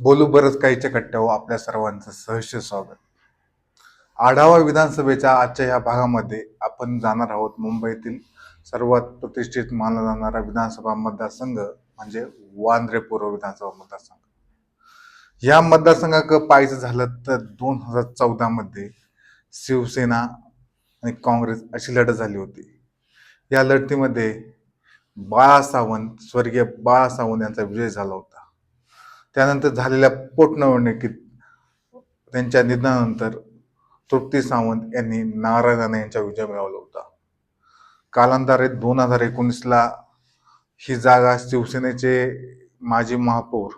बोलू बरंच काहीच्या कट्ट्यावर हो, आपल्या सर्वांचं सहर्ष स्वागत. आढावा विधानसभेच्या आजच्या या भागामध्ये आपण जाणार आहोत मुंबईतील सर्वात प्रतिष्ठित मानला जाणारा विधानसभा मतदारसंघ म्हणजे वांद्रे पूर्व विधानसभा मतदारसंघ. या मतदारसंघाक पाहायचं झालं तर दोन हजार चौदा मध्ये शिवसेना आणि काँग्रेस अशी लढत झाली होती. या लढतीमध्ये बाळा सावंत स्वर्गीय बाळा सावंत यांचा विजय झाला होता. त्यानंतर झालेल्या पोटनिवडणुकीत त्यांच्या निधनानंतर तृप्ती सावंत यांनी नारायण राणे यांचा विजय मिळवला होता. कालांतरे दोन हजार एकोणीसला ही जागा शिवसेनेचे माजी महापौर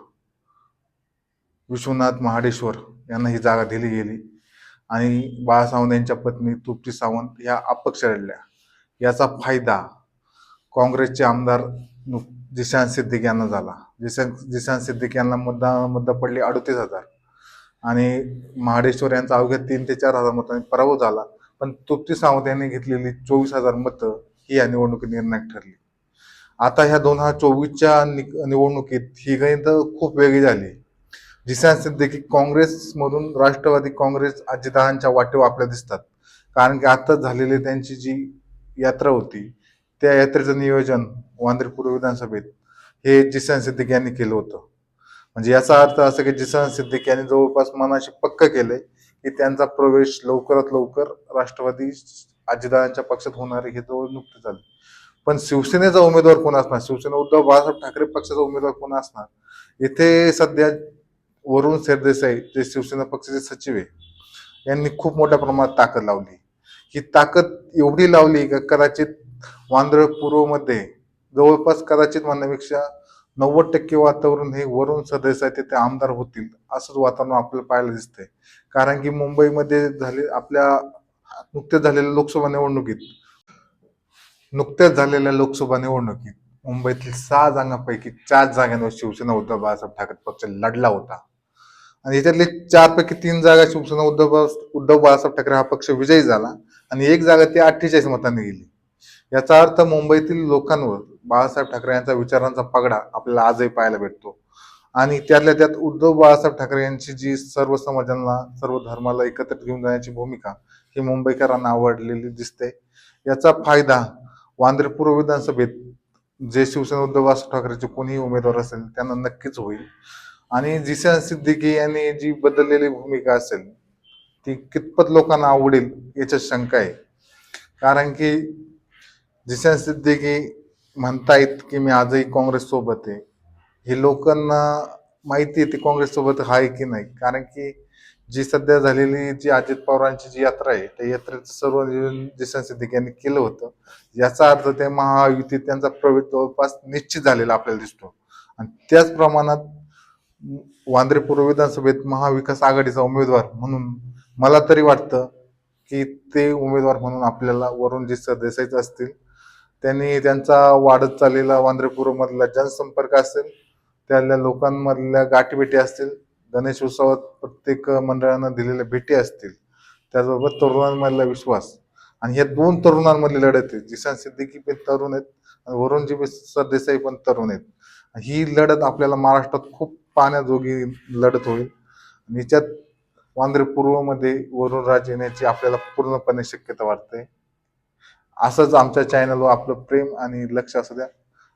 विश्वनाथ महाडेश्वर यांना ही जागा दिली गेली आणि बाळासावंत यांच्या पत्नी तृप्ती सावंत या अपक्ष लढल्या याचा फायदा काँग्रेसचे आमदार जिशान सिद्दीक यांना झाला. जिशान जिशान सिद्दीक यांना मुद्दा मुद्दा पडली अडतीस हजार. आणि महाडेश्वर यांचा अवघ्या तीन ते चार हजार मतांनी पराभव झाला. पण तृप्ती सावंत यांनी घेतलेली चोवीस हजार मतं ही या निवडणुकीत निर्णायक ठरली. आता ह्या दोन हजार चोवीसच्या नि- निवडणुकीत ही गणित खूप वेगळी झाली. जिशान सिद्दीकी काँग्रेसमधून राष्ट्रवादी काँग्रेस अजितदादांच्या वाटेवर आपल्या दिसतात. कारण की आताच झालेली त्यांची जी यात्रा होती त्या यात्रेचं नियोजन वांद्रे पूर्व विधानसभेत हे जिसन सिद्दीक यांनी केलं होतं. म्हणजे याचा अर्थ असा की जिसन सिद्दीक यांनी जवळपास मनाशी पक्क केलंय की त्यांचा प्रवेश लवकरात लवकर राष्ट्रवादी अजितदादांच्या पक्षात होणार हे जवळ नुकते झाले. पण शिवसेनेचा उमेदवार कोण असणार? शिवसेना उद्धव बाळासाहेब ठाकरे पक्षाचा उमेदवार कोण असणार? इथे सध्या वरुण सरदेसाई जे शिवसेना पक्षाचे सचिव आहे यांनी खूप मोठ्या प्रमाणात ताकद लावली. ही ताकद एवढी लावली का कदाचित वांद्र पूर्वमध्ये जवळपास कदाचित म्हणण्यापेक्षा नव्वद टक्के वातावरण हे वरुण सरदेसाई तिथे आमदार होतील असंच वातावरण आपल्याला पाहायला दिसतंय. कारण की मुंबईमध्ये झाले आपल्या नुकत्याच झालेल्या लोकसभा निवडणुकीत नुकत्याच झालेल्या लोकसभा निवडणुकीत मुंबईतील सहा जागांपैकी चार जागांवर शिवसेना उद्धव बाळासाहेब ठाकरे पक्ष लढला होता. आणि याच्यातले चार पैकी तीन जागा शिवसेना उद्धव उद्धव बाळासाहेब ठाकरे हा पक्ष विजयी झाला आणि एक जागा ती अठ्ठेचाळीस मतांनी गेली. याचा अर्थ मुंबईतील लोकांवर बाळासाहेब ठाकरे यांचा विचारांचा पगडा आपल्याला आजही पाहायला भेटतो. आणि त्यातल्या त्यात उद्धव बाळासाहेब ठाकरे यांची जी सर्व समाजांना सर्व धर्माला एकत्रित घेऊन जाण्याची भूमिका ही मुंबईकरांना आवडलेली दिसते. याचा फायदा वांद्रे पूर्व विधानसभेत जे शिवसेना उद्धव बाळासाहेब ठाकरेचे कोणीही उमेदवार असेल त्यांना नक्कीच होईल. आणि जिशान सिद्दीकी यांनी जी बदललेली भूमिका असेल ती कितपत लोकांना आवडेल याच्यात शंका आहे. कारण की जिशान सिद्दीकी म्हणतायत की मी आजही काँग्रेससोबत आहे. हे लोकांना माहिती आहे ते काँग्रेससोबत आहे की नाही? कारण की जी सध्या झालेली जी अजित पवारांची जी यात्रा आहे त्या यात्रेचं सर्व नियोजन जिशान सिद्दीकी यांनी केलं होतं. याचा अर्थ ते महायुतीत त्यांचा प्रवेश जवळपास निश्चित झालेला आपल्याला दिसतो. आणि त्याच प्रमाणात वांद्रे पूर्व विधानसभेत महाविकास आघाडीचा उमेदवार म्हणून मला तरी वाटतं की ते उमेदवार म्हणून आपल्याला वरुणजी सरदेसाईच असतील. त्यांनी त्यांचा वाढत चाललेला वांद्रे मधला जनसंपर्क असेल त्यातल्या लोकांमधल्या गाठीभेटी असतील गणेश उत्सवात प्रत्येक मंडळानं दिलेल्या भेटी असतील त्याचबरोबर तरुणांमधला विश्वास. आणि या दोन तरुणांमधली लढत आहे जिशान सिद्दीकी पण तरुण आहेत आणि वरुणजी सरदेसाई पण तरुण आहेत. ही लढत आपल्याला महाराष्ट्रात खूप पाहण्याजोगी लढत होईल. आणि याच्यात वांद्रे पूर्वमध्ये वरुण राज येण्याची आपल्याला पूर्णपणे शक्यता वाटते. असंच आमच्या चॅनलवर आपलं प्रेम आणि लक्ष असू द्या.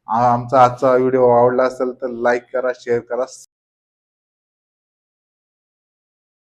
आमचा आजचा व्हिडिओ आवडला असेल तर लाईक करा शेअर करा.